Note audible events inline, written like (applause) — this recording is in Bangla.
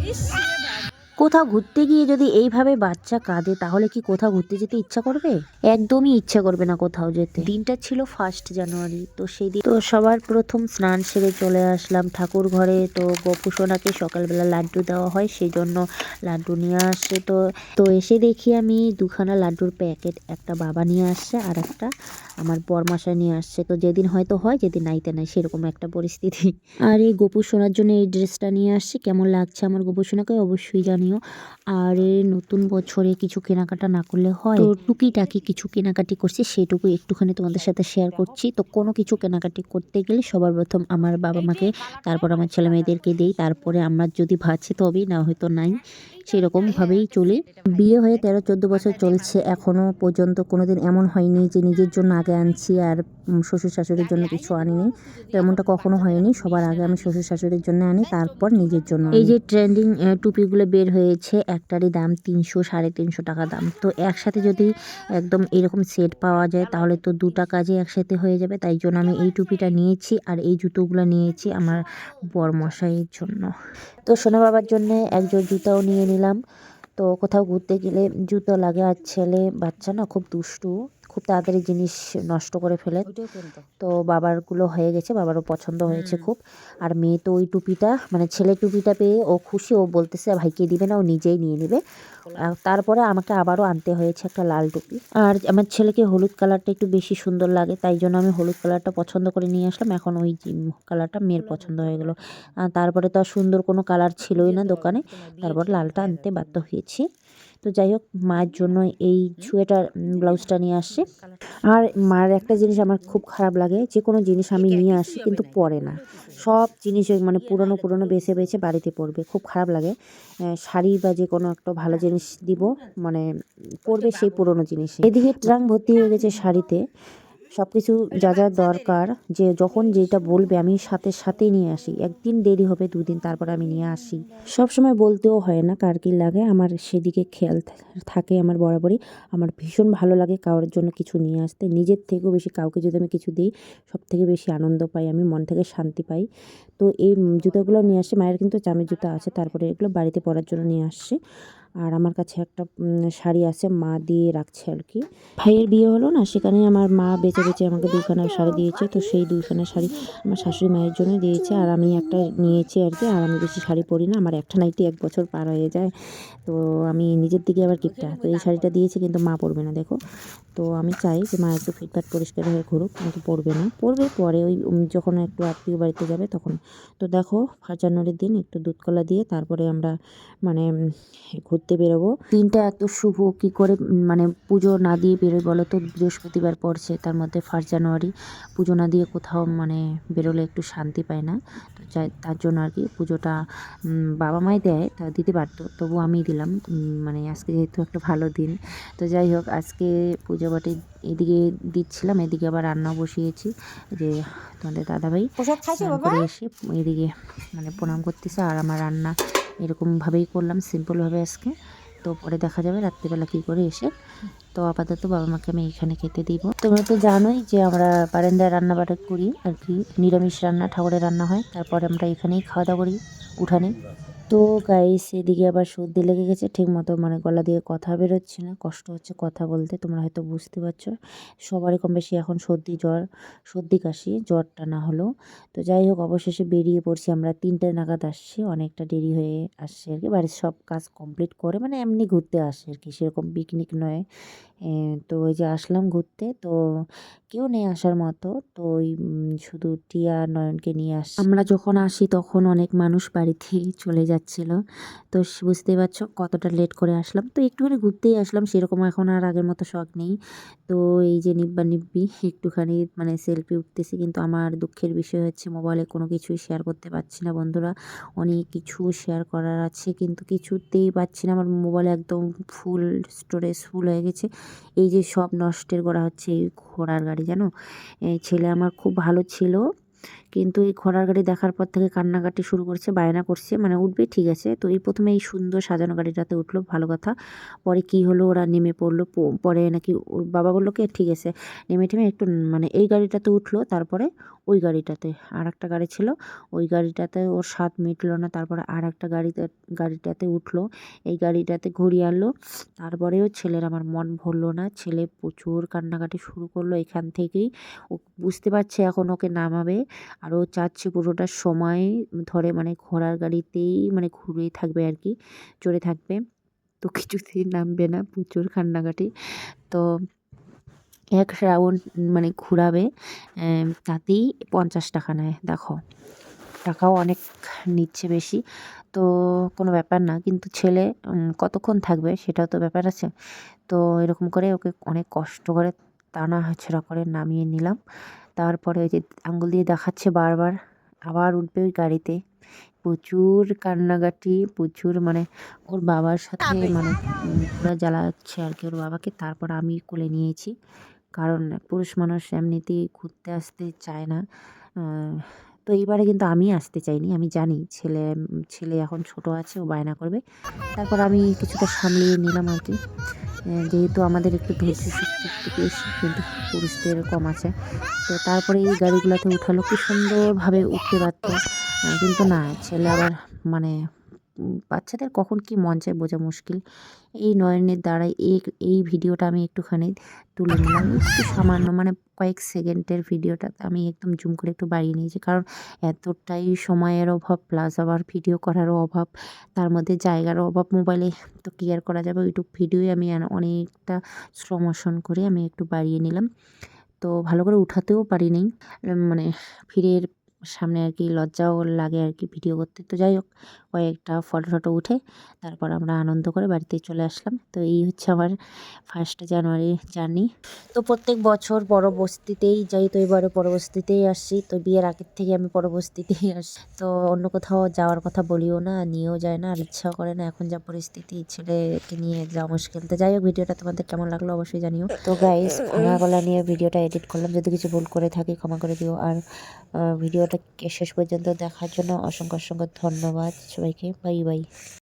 你洗。কোথাও ঘুরতে গিয়ে যদি এইভাবে বাচ্চা কাঁদে, তাহলে কি কোথাও ঘুরতে যেতে ইচ্ছা করবে? একদমই ইচ্ছা করবে না কোথাও যেতে। দিনটা ছিল ফার্স্ট জানুয়ারি তো সেই দিন তো সবার প্রথম স্নান সেরে চলে আসলাম ঠাকুর ঘরে। তো গপু সোনাকে সকালবেলা লাড্ডু দেওয়া হয় সেই জন্য লাড্ডু নিয়ে আসছে তো তো এসে দেখি আমি দুখানা লাড্ডুর প্যাকেট, একটা বাবা নিয়ে আসছে আর একটা আমার বরমাশা নিয়ে আসছে। তো যেদিন হয়তো হয়, যেদিন নাইতে নাই, সেরকম একটা পরিস্থিতি। আর এই গোপু সোনার জন্য এই ড্রেসটা নিয়ে আসছি। কেমন লাগছে আমার গোপু সোনাকে অবশ্যই জানিও। আর এই নতুন বছরে কিছু কেনাকাটা না করলে হয়। তো টুকিটাকি কিছু কেনাকাটি করছি, সেটুকু একটুখানি তোমাদের সাথে শেয়ার করছি। তো কোনো কিছু কেনাকাটি করতে গেলে সবার প্রথম আমার বাবা মাকে, তারপর আমার ছেলে মেয়েদেরকে দিই। তারপরে আমরা যদি ভাবছি তবেই না হয়তো নাই। সেরকমভাবেই চলে। বিয়ে হয়ে তেরো, চোদ্দ বছর চলছে এখনও পর্যন্ত। কোনোদিন এমন হয়নি যে নিজের জন্য আগে আনছি আর শ্বশুর শাশুড়ির জন্য কিছু আনিনি। এমনটা কখনো হয়নি। সবার আগে আমি শ্বশুর শাশুড়ির জন্য আনি, তারপর নিজের জন্য এই যে ট্রেন্ডিং টুপিগুলো বের হয়েছে, একটারই দাম তিনশো, সাড়ে তিনশো টাকা দাম। তো একসাথে যদি একদম এরকম সেট পাওয়া যায়, তাহলে তো দুটা কাজে একসাথে হয়ে যাবে। তাই জন্য আমি এই টুপিটা নিয়েছি আর এই জুতোগুলো নিয়েছি আমার বরমশাইয়ের জন্য। তো সোনা বাবার জন্য একজোড় জুতাও নিয়ে নিলাম। তো কোথাও ঘুরতে গেলে জুতো লাগে আর ছেলে বাচ্চা না খুব দুষ্টু। খুব তাড়াতাড়ি জিনিস নষ্ট করে ফেলে। তো বাবারগুলো হয়ে গেছে বাবারও পছন্দ হয়েছে খুব। আর মেয়ে তো ওই টুপিটা মানে ছেলে টুপিটা পেয়ে ও খুশি ও বলতেছে ভাইকে দিবে না ও নিজেই নিয়ে নেবে। আর তারপরে আমাকে আবারও আনতে হয়েছে একটা লাল টুপি। আর আমার ছেলেকে হলুদ কালারটা একটু বেশি সুন্দর লাগে তাই জন্য আমি হলুদ কালারটা পছন্দ করে নিয়ে আসলাম। এখন ওই কালারটা মেয়ের পছন্দ হয়ে গেলো। আর তারপরে তো আর সুন্দর কোনো কালার ছিলই না দোকানে। তারপর লালটা আনতে বাধ্য হয়েছি। তো যাই হোক মায়ের জন্য এই সোয়েটার ব্লাউজটা নিয়ে আসছি। আর মার একটা জিনিস আমার খুব খারাপ লাগে যে কোনো জিনিস আমি নিয়ে আসি কিন্তু পরে না। সব জিনিস মানে পুরনো পুরনো বেছে বেছে বাড়িতে পড়বে খুব খারাপ লাগে। শাড়ি বা যে কোনো একটা ভালো জিনিস দিব মানে পরবে সেই পুরনো জিনিস এদিকে ট্রাং ভর্তি হয়ে গেছে শাড়িতে। সব কিছু যা যা দরকার, যে যখন যেটা বলবে আমি সাথে সাথেই নিয়ে আসি। একদিন দেরি হবে, দুদিন তারপর আমি নিয়ে আসি। সব সময় বলতেও হয় না কার কি লাগে, আমার সেদিকে খেয়াল থাকে আমার বরাবরই। আমার ভীষণ ভালো লাগে কারোর জন্য কিছু নিয়ে আসতে। নিজের থেকেও বেশি কাউকে যদি আমি কিছু দিই সব থেকে বেশি আনন্দ পাই, আমি মন থেকে শান্তি পাই। তো এই জুতোগুলো নিয়ে আসছে মায়ের কিন্তু চামের জুতো আছে, তারপরে এগুলো বাড়িতে পরার জন্য নিয়ে আসছে। আর আমার কাছে একটা শাড়ি আছে মা দিয়ে রাখছে আর কি। ভাইয়ের বিয়ে হলো না সেখানে আমার মা বেঁচে বেঁচে আমাকে দুইখানা শাড়ি দিয়েছে তো সেই দুইখানা শাড়ি আমার শাশুড়ি মায়ের জন্য দিয়েছে। আর আমি একটা নিয়েছি আর কি আর আমি বেশি শাড়ি পরি না আমার একটা নাইটি এক বছর পার হয়ে যায় তো আমি নিজের দিকে আবার কিপটা তো এই শাড়িটা দিয়েছি কিন্তু মা পরবে না দেখো। তো আমি চাই যে মা একটু ফিটফাট পরিষ্কার হয়ে ঘুরুক কিন্তু পরবে না। পরবে পরে ওই যখন একটু আত্মীয় বাড়িতে যাবে তখন। তো দেখো ফার্স্ট জানুয়ারির দিন একটু দুধ কলা দিয়ে তারপরে আমরা মানে উম, ঘুরতে বেরোবো। দিনটা এত শুভ কি করে মানে পুজো না দিয়ে বেরোয় বলো তো? বৃহস্পতিবার পড়ছে তার মধ্যে ফার্স্ট জানুয়ারি পুজো না দিয়ে কোথাও মানে বেরোলে একটু শান্তি পায় না। তো যাই তার জন্য আর কি পুজোটা বাবা মাই দেয় তা দিতে পারতো তবু আমি দিলাম মানে আজকে যেহেতু একটা ভালো দিন। তো যাই হোক আজকে পুজো বাটে এদিকে দিচ্ছিলাম এদিকে আবার রান্না বসিয়েছি যে তোমাদের দাদাভাই এসে এদিকে মানে প্রণাম করতেছে আর আমার রান্না এরকমভাবেই করলাম সিম্পলভাবে আজকে। তো পরে দেখা যাবে রাত্রিবেলা কী করে এসে। তো আপাতত বাবা মাকে আমি এখানে খেতে দিব। তোমরা তো জানোই যে আমরা বারান্দায় রান্না বাটা করি আর কি। নিরামিষ রান্না, ঠাকুরের রান্না হয়। তারপরে আমরা এখানেই খাওয়া দাওয়া করি, উঠানে। তো গাইস এদিকে আবার সর্দি লেগে গেছে, ঠিক মতো মানে গলা দিয়ে কথা বেরোচ্ছে না, কষ্ট হচ্ছে কথা বলতে, তোমরা হয়তো বুঝতে পারছ। সবারই কম বেশি এখন সর্দি জ্বর, সর্দি কাশি, জ্বরটা না হলেও। তো যাই হোক, অবশেষে বেরিয়ে পড়ছি আমরা, তিনটে নাগাদ আসছি, অনেকটা দেরি হয়ে আসছে আর কি, বাড়ির সব কাজ কমপ্লিট করে মানে এমনি ঘুরতে আসে আর কি, সেরকম পিকনিক নয়। তো ওই যে আসলাম ঘুরতে, তো কেউ নেই আসার মতো, তো ওই শুধু টিয়া নয়নকে নিয়ে আস আমরা যখন আসি, তখন অনেক মানুষ বাড়িতে চলে যাচ্ছিল তো বুঝতেই পারছ কতটা লেট করে আসলাম। তো একটুখানি ঘুরতেই আসলাম, সেরকম এখন আর আগের মতো শখ নেই। তো এই যে নিব্বা নিব্বি, একটুখানি মানে সেলফি উঠতেছি, কিন্তু আমার দুঃখের বিষয় হচ্ছে মোবাইলে কোনো কিছুই শেয়ার করতে পারছি না বন্ধুরা। অনেক কিছু শেয়ার করার আছে, কিন্তু কিছুতেই পাচ্ছি না। আমার মোবাইল একদম ফুল স্টোরেজ ফুল হয়ে গেছে। এই যে সব নষ্টের করা হচ্ছে এই ঘোড়ার গাড়ি, জানো? ছেলে আমার খুব ভালো ছিল। কিন্তু এই ঘোড়ার গাড়ি দেখার পর থেকে কান্নাকাটি শুরু করছে, বায়না করছে মানে উঠবে, ঠিক আছে। তো এই প্রথমে এই সুন্দর সাজানো গাড়িটাতে উঠল, ভালো কথা। পরে কি হলো, ওরা নেমে পড়ল পরে নাকি বাবা বলল, কে, ঠিক আছে। নেমে টেমে একটু মানে এই গাড়িটাতে উঠল, তারপরে ওই গাড়িটাতে। আর একটা গাড়ি ছিল, ওই গাড়িটাতে ওর স্বাদ মিটলো না, তারপরে আর একটা গাড়িতে, গাড়িটাতে উঠল, এই গাড়িটাতে ঘুরিয়ে আনলো। তারপরেও ছেলের আমার মন ভরলো না, ছেলে প্রচুর কান্নাকাটি শুরু করল এখান থেকেই। ও বুঝতে পারছে এখন ওকে নামাবে। আর ও চাচ্ছে পুরোটা সময় ধরে মানে ঘোড়ার গাড়িতেই মানে ঘুরেই থাকবে আর কি, চড়ে থাকবে। তো কিছুতেই নামবে না প্রচুর কান্নাকাটি। তো এক রাউন্ড মানে ঘুরাবে তাতেই পঞ্চাশ টাকা নেয়, দেখো। টাকাও অনেক নিচ্ছে বেশি। তো কোনো ব্যাপার না, কিন্তু ছেলে কতক্ষণ থাকবে সেটাও তো ব্যাপার আছে। তো এরকম করে ওকে অনেক কষ্ট করে টানা হাঁচড়া করে নামিয়ে নিলাম। তারপরে ওই যে আঙ্গুল দিয়ে দেখাচ্ছে বারবার আবার উঠবে ওই গাড়িতে। প্রচুর কান্নাকাটি প্রচুর মানে ওর বাবার সাথে মানে পুরো জ্বালাচ্ছে আর কি ওর বাবাকে। তারপর আমি কোলে নিয়েছি কারণ পুরুষ মানুষ এমনিতেই ঘুরতে আসতে চায় না। তো এইবারে কিন্তু আমি আসতে চাইনি। আমি জানি ছেলে ছেলে এখন ছোট আছে, ও বায়না করবে। তারপর আমি কিছুটা সামলিয়ে নিলাম আর কি। যেহেতু আমাদের একটু ধৈর্য শক্তি একটু বেশি, কিন্তু পুরুষদের কম আছে। তো তারপরে এই গাড়িগুলোতে উঠালো খুব সুন্দরভাবে উঠতে পারতো। কিন্তু না, ছেলে আবার মানে বাচ্চাদের কখন কি মন চায় বোঝা মুশকিল। এই নয়নের দ্বারাই এই এই ভিডিওটা আমি একটুখানি তুলে নিলাম। একটু সামান্য মানে কয়েক সেকেন্ডের ভিডিওটা আমি একদম জুম করে একটু বাড়িয়ে নিয়েছি। কারণ এতটাই সময়ের অভাব প্লাস আবার ভিডিও করারও অভাব, তার মধ্যে জায়গারও অভাব মোবাইলে তো ক্লিয়ার করা যাবে। ওইটুকু ভিডিওই আমি অনেকটা স্লো মোশন করে আমি একটু বাড়িয়ে নিলাম। তো ভালো করে উঠাতেও পারিনি। মানে ফিরের সামনে আর কি লজ্জাও লাগে আর কি ভিডিও করতে। তো যাই হোক কয়েকটা ফটো টটো উঠে তারপর আমরা আনন্দ করে বাড়িতে চলে আসলাম। তো এই হচ্ছে আমার ফার্স্ট জানুয়ারি জার্নি তো প্রত্যেক বছর বড় বস্তিতেই যাই তো এবারে বড় বস্তিতেই আসছি। তো বিয়ের আগের থেকে আমি বড় বস্তিতেই আসি তো অন্য কোথাও যাওয়ার কথা বলিও না নিয়েও যায় না আর ইচ্ছাও করে না এখন যা পরিস্থিতি ছেলেকে নিয়ে যাওয়া মুশকিল। তো যাই হোক ভিডিওটা তোমাদের কেমন লাগল অবশ্যই জানিও। তো গাইস (coughs) ভাঙা গলা নিয়ে ভিডিওটা এডিট করলাম। যদি কিছু ভুল করে থাকি ক্ষমা করে দিও। আর আহ, ভিডিওটা শেষ পর্যন্ত দেখার জন্য অসংখ্য অসংখ্য ধন্যবাদ সবাইকে। Bye bye.